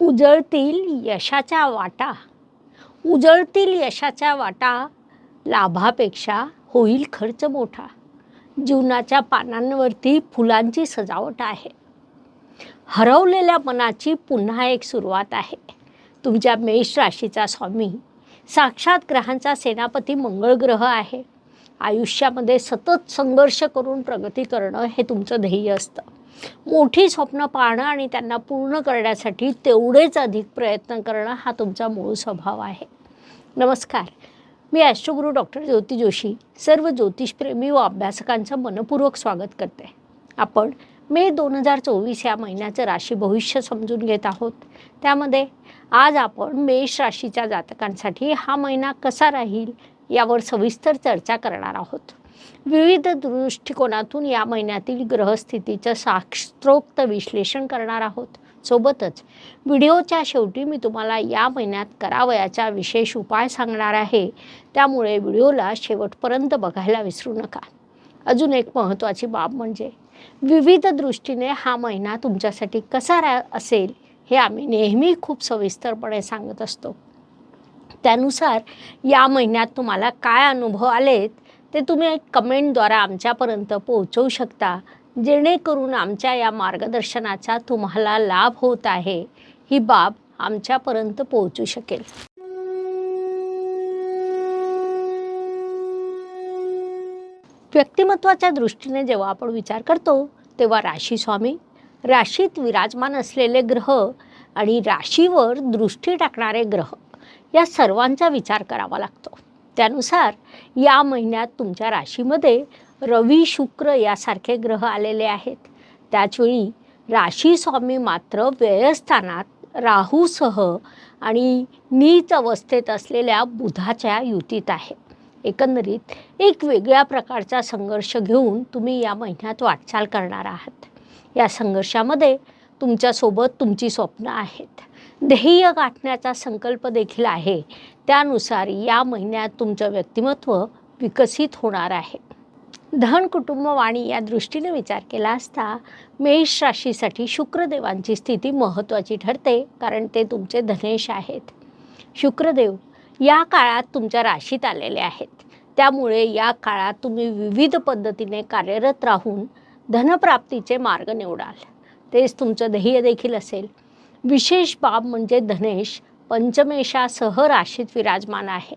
उजळतील यशाच्या वाटा. उजळतील यशाच्या वाटा लाभापेक्षा होईल खर्च मोठा. जीवनाच्या पानांवरती फुलांची सजावट आहे. हरवलेल्या मनाची पुन्हा एक सुरुवात आहे. तुमच्या मेष राशीचा स्वामी साक्षात ग्रहांचा सेनापती मंगळ ग्रह आहे. आयुष्यामध्ये सतत संघर्ष करून प्रगती करणं हे तुमचं ध्येय असतं. मोठी स्वप्न पाहणं आणि त्यांना पूर्ण करण्यासाठी तेवढेच अधिक प्रयत्न करणं हा तुमचा मूळ स्वभाव आहे. नमस्कार. मी ॲस्ट्रोगुरू डॉक्टर ज्योती जोशी सर्व ज्योतिषप्रेमी व अभ्यासकांचं मनपूर्वक स्वागत करते. आपण मे दोन हजार चोवीस या महिन्याचं राशी भविष्य समजून घेत आहोत. त्यामध्ये आज आपण मेष राशीच्या जातकांसाठी हा महिना कसा राहील यावर सविस्तर चर्चा करणार आहोत. विविध दृष्टिकोनातून या महिन्यातील ग्रहस्थितीचं शास्त्रोक्त विश्लेषण करणार आहोत. सोबतच व्हिडिओच्या शेवटी मी तुम्हाला या महिन्यात करावयाचा विशेष उपाय सांगणार आहे. त्यामुळे व्हिडिओला शेवटपर्यंत बघायला विसरू नका. अजून एक महत्त्वाची बाब म्हणजे विविध दृष्टीने हा महिना तुमच्यासाठी कसा रा असेल हे आम्ही नेहमी खूप सविस्तरपणे सांगत असतो. त्यानुसार या महिन्यात तुम्हाला काय अनुभव आलेत ते तुम्ही कमेंटद्वारा आमच्यापर्यंत पोहोचवू शकता. जेणेकरून आमच्या या मार्गदर्शनाचा तुम्हाला लाभ होत आहे. ही बाब आमच्यापर्यंत पोहोचू शकेल. व्यक्तिमत्वाच्या दृष्टीने जेव्हा आपण विचार करतो तेव्हा राशी स्वामी राशीत विराजमान असलेले ग्रह आणि राशीवर दृष्टी टाकणारे ग्रह. या सर्वांचा विचार करावा लागतो. त्यानुसार या महिन्यात तुमच्या राशीमध्ये रवी शुक्र यासारखे ग्रह आलेले आहेत. त्याचवेळी राशी स्वामी मात्र व्ययस्थानात राहूसह आणि नीच अवस्थेत असलेल्या बुधाच्या युतीत आहे. एकंदरीत एक वेगळ्या प्रकारचा संघर्ष घेऊन तुम्ही या महिन्यात वाटचाल करणार आहात. या संघर्षामध्ये तुमच्यासोबत तुमची स्वप्न आहेत. ध्येय गाठण्याचा संकल्प देखील आहे. त्यानुसार या महिन्यात तुमचं व्यक्तिमत्व विकसित होणार आहे. धन कुटुंब वाणी या दृष्टीने विचार केला असता मेष राशीसाठी शुक्रदेवांची स्थिती महत्त्वाची ठरते कारण ते तुमचे धनेश आहेत. शुक्रदेव या काळात तुमच्या राशीत आलेले आहेत. त्यामुळे या काळात तुम्ही विविध पद्धतीने कार्यरत राहून धनप्राप्तीचे मार्ग निवडाल. तेच तुमचं ध्येय देखील असेल. विशेष बाब म्हणजे धनेश पंचमेशासह राशीत विराजमान आहे.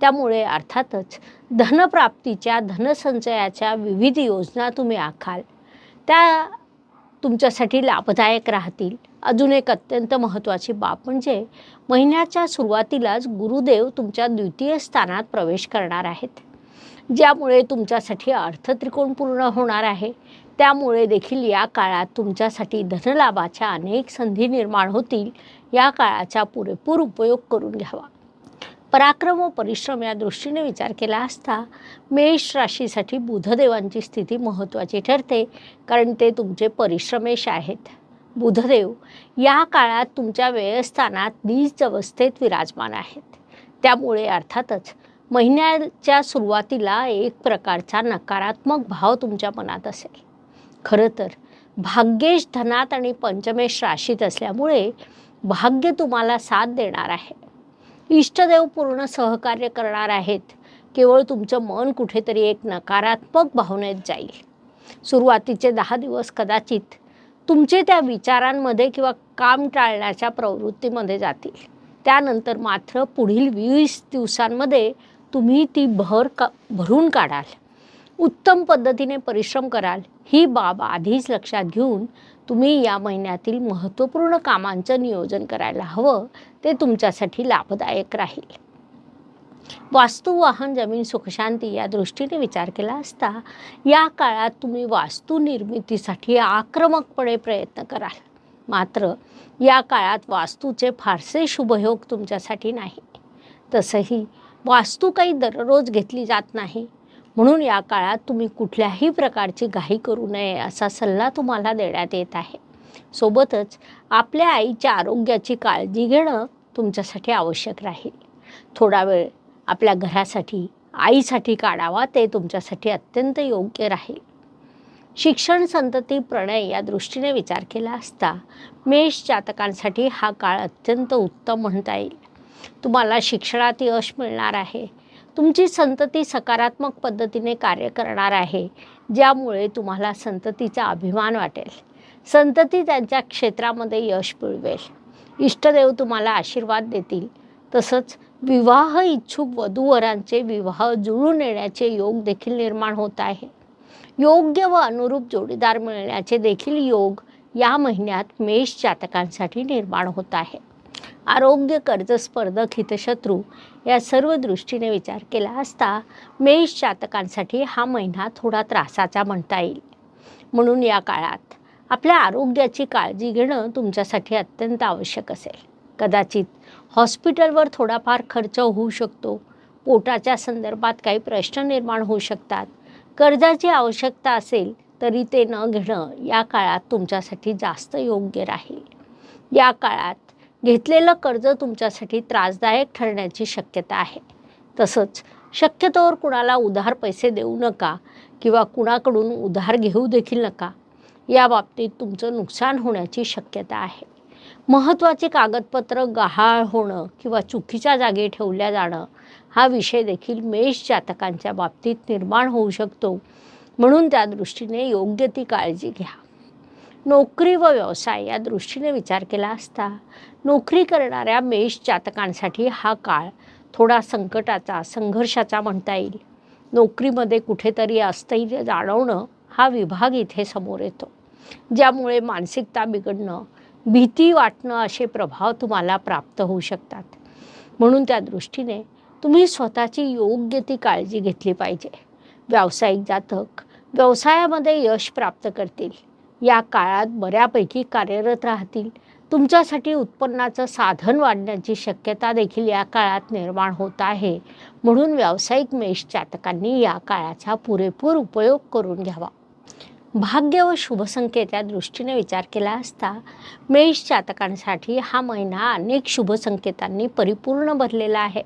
त्यामुळे अर्थातच धनप्राप्तीच्या धनसंचयाच्या विविध योजना तुम्ही आखाल. त्या तुमच्यासाठी लाभदायक राहतील. अजून एक अत्यंत महत्त्वाची बाब म्हणजे महिन्याच्या सुरुवातीलाच गुरुदेव तुमच्या द्वितीय स्थानात प्रवेश करणार आहेत. ज्यामुळे तुमच्यासाठी अर्थत्रिकोण पूर्ण होणार आहे. त्यामुळे देखील या काळात तुमच्यासाठी धनलाभाच्या अनेक संधी निर्माण होतील या काळाचा पुरेपूर उपयोग करून घ्यावा. पराक्रम व परिश्रम या दृष्टीने विचार केला असता मेष राशीसाठी बुधदेवांची स्थिती महत्त्वाची ठरते कारण ते तुमचे परिश्रमेश आहेत. बुधदेव या काळात तुमच्या व्ययस्थानात नीच अवस्थेत विराजमान आहेत. त्यामुळे अर्थातच महिन्याच्या सुरुवातीला एक प्रकारचा नकारात्मक भाव तुमच्या मनात असेल. खरं तर. भाग्येश धनात आणि पंचमेश राशीत असल्यामुळे भाग्य तुम्हाला साथ देणार आहे. इष्टदेव पूर्ण सहकार्य करणार आहेत. केवळ तुमचं मन कुठेतरी एक नकारात्मक भावनेत जाईल. सुरुवातीचे दहा दिवस कदाचित तुमचे त्या विचारांमध्ये किंवा काम टाळण्याच्या प्रवृत्तीमध्ये जातील. त्यानंतर मात्र पुढील वीस दिवसांमध्ये तुम्ही ती भर का भरून काढाल. उत्तम पद्धतीने परिश्रम कराल ही बाब आधीच लक्षात घेऊन तुम्ही या महिन्यातील महत्त्वपूर्ण कामांचं नियोजन करायला हवं ते तुमच्यासाठी लाभदायक राहील. वास्तू वाहन जमीन सुखशांती या दृष्टीने विचार केला असता या काळात तुम्ही वास्तू निर्मितीसाठी आक्रमकपणे प्रयत्न कराल. मात्र या काळात वास्तूचे फारसे शुभयोग तुमच्यासाठी नाही. तसंही वास्तू काही दररोज घेतली जात नाही. म्हणून या काळात तुम्ही कुठल्याही प्रकारची घाई करू नये असा सल्ला तुम्हाला देण्यात येत आहे. सोबतच आपल्या आईच्या आरोग्याची काळजी घेणं तुमच्यासाठी आवश्यक राहील. थोडा वेळ आपल्या घरासाठी आईसाठी काढावा ते तुमच्यासाठी अत्यंत योग्य राहील. शिक्षण संतती प्रणय या दृष्टीने विचार केला असता मेष जातकांसाठी हा काळ अत्यंत उत्तम म्हणता येईल. तुम्हाला शिक्षणात यश मिळणार आहे. तुमची संतती सकारात्मक पद्धतीने कार्य करणार आहे ज्यामुळे तुम्हाला संततीचा अभिमान वाटेल. संतती त्यांच्या क्षेत्रामध्ये यश मिळवेल. इष्टदेव तुम्हाला आशीर्वाद देतील. तसंच विवाह इच्छुक वधूवरांचे विवाह जुळून येण्याचे योग देखील निर्माण होत आहे. योग्य व अनुरूप जोडीदार मिळण्याचे देखील योग या महिन्यात मेष जातकांसाठी निर्माण होत आहे. आरोग्य कर्ज स्पर्धक हितशत्रू या सर्व दृष्टीने विचार केला असता मेष जातकांसाठी हा महिना थोडा त्रासाचा म्हणता येईल. म्हणून या काळात आपल्या आरोग्याची काळजी घेणं तुमच्यासाठी अत्यंत आवश्यक असेल. कदाचित हॉस्पिटलवर थोडाफार खर्च होऊ शकतो. पोटाच्या संदर्भात काही प्रश्न निर्माण होऊ शकतात. कर्जाची आवश्यकता असेल तरी ते न घेणं या काळात तुमच्यासाठी जास्त योग्य राहील. या काळात घेतलेलं कर्ज तुमच्यासाठी त्रासदायक ठरण्याची शक्यता आहे. तसंच शक्यतोवर कुणाला उधार पैसे देऊ नका किंवा कुणाकडून उधार घेऊ देखील नका या बाबतीत तुमचं नुकसान होण्याची शक्यता आहे. महत्त्वाचे कागदपत्र गहाळ होणं किंवा चुकीच्या जागी ठेवल्या जाणं हा विषय देखील मेष जातकांच्या बाबतीत निर्माण होऊ शकतो. म्हणून त्या दृष्टीने योग्य ती काळजी घ्या. नोकरी व व्यवसाय या दृष्टीने विचार केला असता नोकरी करणाऱ्या मेष जातकांसाठी हा काळ थोडा संकटाचा संघर्षाचा म्हणता येईल. नोकरीमध्ये कुठेतरी अस्थैर्य जाणवणं हा विभाग इथे समोर येतो ज्यामुळे मानसिकता बिघडणं भीती वाटणं असे प्रभाव तुम्हाला प्राप्त होऊ शकतात. म्हणून त्या दृष्टीने तुम्ही स्वतःची योग्य ती काळजी घेतली पाहिजे. व्यावसायिक जातक व्यवसायामध्ये यश प्राप्त करतील. या काळात बऱ्यापैकी कार्यरत राहतील. तुमच्यासाठी उत्पन्नाचं साधन वाढण्याची शक्यता देखील या काळात निर्माण होत आहे. म्हणून व्यावसायिक मेष जातकांनी या काळाचा पुरेपूर उपयोग करून घ्यावा. भाग्य व शुभसंकेत या दृष्टीने विचार केला असता मेष जातकांसाठी हा महिना अनेक शुभसंकेतांनी परिपूर्ण भरलेला आहे.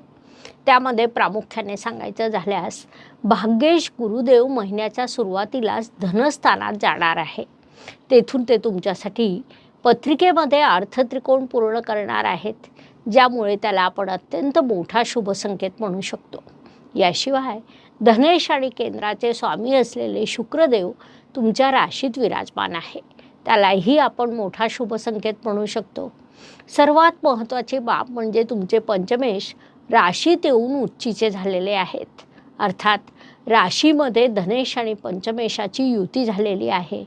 त्यामध्ये प्रामुख्याने सांगायचं झाल्यास भाग्येश गुरुदेव महिन्याच्या सुरुवातीलाच धनस्थानात जाणार आहे. तेथून ते तुमच्यासाठी पत्रिकेमध्ये अर्थत्रिकोण पूर्ण करणार आहेत ज्यामुळे त्याला आपण अत्यंत मोठा शुभसंकेत म्हणू शकतो. याशिवाय धनेश आणि केंद्राचे स्वामी असलेले शुक्रदेव तुमच्या राशीत विराजमान आहे. त्यालाही आपण मोठा शुभसंकेत म्हणू शकतो. सर्वात महत्त्वाची बाब म्हणजे तुमचे पंचमेश राशीत येऊन उच्चीचे झालेले आहेत. अर्थात राशीमध्ये धनेश आणि पंचमेशाची युती झालेली आहे.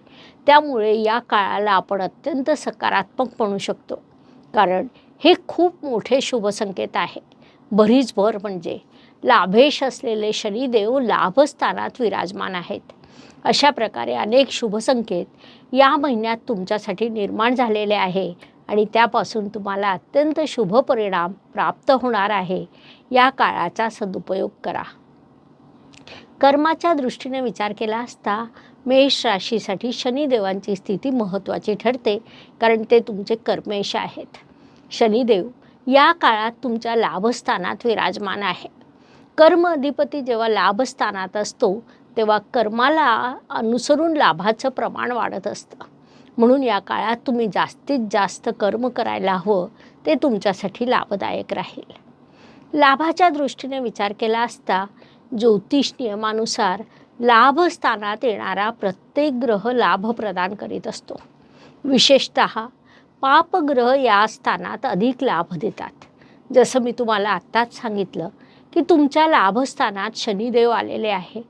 त्यामुळे या काळाला आपण अत्यंत सकारात्मक म्हणू शकतो. कारण हे खूप मोठे शुभसंकेत आहे. भरीचभर म्हणजे लाभेश असलेले शनिदेव लाभस्थानात विराजमान आहेत. अशा प्रकारे अनेक शुभसंकेत या महिन्यात तुमच्यासाठी निर्माण झालेले आहे आणि त्यापासून तुम्हाला अत्यंत शुभ परिणाम प्राप्त होणार आहे. या काळाचा सदुपयोग करा. कर्माच्या दृष्टीने विचार केला असता मेष राशीसाठी शनिदेवांची स्थिती महत्त्वाची ठरते कारण ते तुमचे कर्मेश आहेत. शनिदेव या काळात तुमच्या लाभस्थानात विराजमान आहे. कर्म अधिपती जेव्हा लाभस्थानात असतो तेव्हा कर्माला अनुसरून लाभाचं प्रमाण वाढत असतं. म्हणून या काळात तुम्ही जास्तीत जास्त कर्म करायला हवं ते तुमच्यासाठी लाभदायक राहील. लाभाच्या दृष्टीने विचार केला असता ज्योतिष नियमानुसार लाभस्थानात येणारा प्रत्येक ग्रह लाभ प्रदान करीत असतो. विशेषत पापग्रह या स्थानात अधिक लाभ देतात. जसं मी तुम्हाला आत्ताच सांगितलं की तुमच्या लाभस्थानात शनिदेव आलेले आहे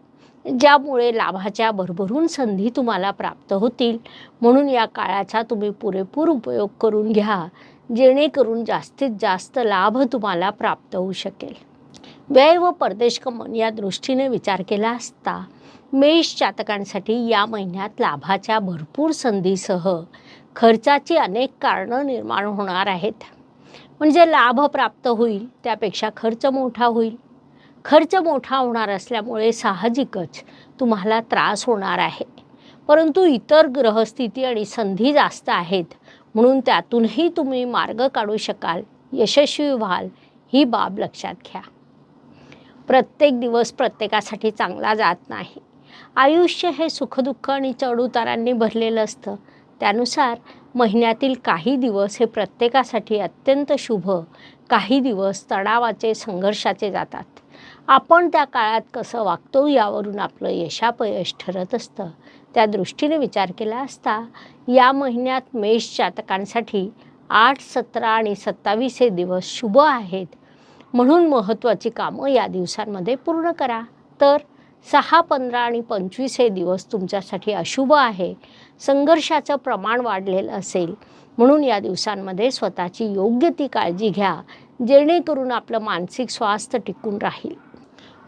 ज्यामुळे लाभाच्या भरभरून संधी तुम्हाला प्राप्त होतील. म्हणून या काळाचा तुम्ही पुरेपूर उपयोग करून घ्या जेणेकरून जास्तीत जास्त लाभ तुम्हाला प्राप्त होऊ शकेल. व्यय व परदेशगमन या दृष्टीने विचार केला असता मेष जातकांसाठी या महिन्यात लाभाच्या भरपूर संधीसह खर्चाची अनेक कारणं निर्माण होणार आहेत. म्हणजे लाभ प्राप्त होईल त्यापेक्षा खर्च मोठा होईल. खर्च मोठा होणार असल्यामुळे साहजिकच तुम्हाला त्रास होणार आहे. परंतु इतर ग्रहस्थिती आणि संधी जास्त आहेत म्हणून त्यातूनही तुम्ही मार्ग काढू शकाल. यशस्वी व्हाल ही बाब लक्षात घ्या. प्रत्येक दिवस प्रत्येकासाठी चांगला जात नाही. आयुष्य हे सुखदुःख आणि चढउतारांनी भरलेलं असतं. त्यानुसार महिन्यातील काही दिवस हे प्रत्येकासाठी अत्यंत शुभ काही दिवस तणावाचे संघर्षाचे जातात. आपण त्या काळात कसं वागतो यावरून आपलं यशापयश ठरत असतं. त्या दृष्टीने विचार केला असता या महिन्यात मेष जातकांसाठी आठ सतरा आणि सत्तावीस हे दिवस शुभ आहेत. म्हणून महत्त्वाची कामं या दिवसांमध्ये पूर्ण करा. तर सहा पंधरा आणि पंचवीस हे दिवस तुमच्यासाठी अशुभ आहे. संघर्षाचं प्रमाण वाढलेलं असेल. म्हणून या दिवसांमध्ये स्वतःची योग्य ती काळजी घ्या जेणेकरून आपलं मानसिक स्वास्थ्य टिकून राहील.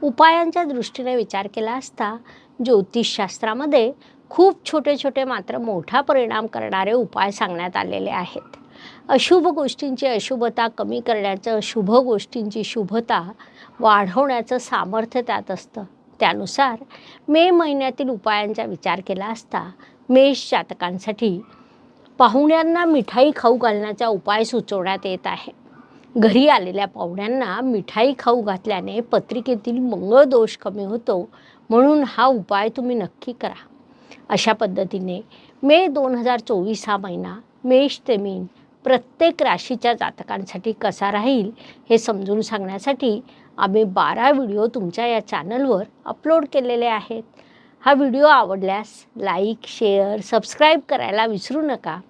उपायांच्या दृष्टीने विचार केला असता ज्योतिषशास्त्रामध्ये खूप छोटे छोटे मात्र मोठा परिणाम करणारे उपाय सांगण्यात आलेले आहेत. अशुभ गोष्टींची अशुभता कमी करण्याचं शुभ गोष्टींची शुभता वाढवण्याचं सामर्थ्य त्यात असतं. त्यानुसार मे महिन्यातील उपायांचा विचार केला असता मेष जातकांसाठी पाहुण्यांना मिठाई खाऊ घालण्याचा उपाय सुचवण्यात येत आहे. घरी आलेल्या पाहुण्यांना मिठाई खाऊ घातल्याने पत्रिकेतील मंगळ दोष कमी होतो म्हणून हा उपाय तुम्ही नक्की करा. अशा पद्धतीने मे दोन हजार चोवीस हा महिना मेष ते मीन प्रत्येक राशीच्या जातकांसाठी कसा राहील हे समजून सांगण्यासाठी आम्ही बारा व्हिडिओ तुमच्या या चॅनलवर अपलोड केलेले आहेत. हा व्हिडिओ आवडल्यास लाईक शेअर सबस्क्राईब करायला विसरू नका.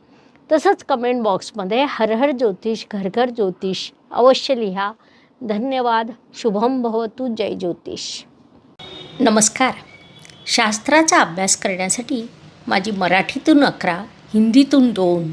तसंच कमेंट बॉक्समध्ये हर हर ज्योतिष घर घर ज्योतिष अवश्य लिहा. धन्यवाद. शुभम भवतु. जय ज्योतिष. नमस्कार. शास्त्राचा अभ्यास करण्यासाठी माझी मराठीतून अकरा हिंदीतून दोन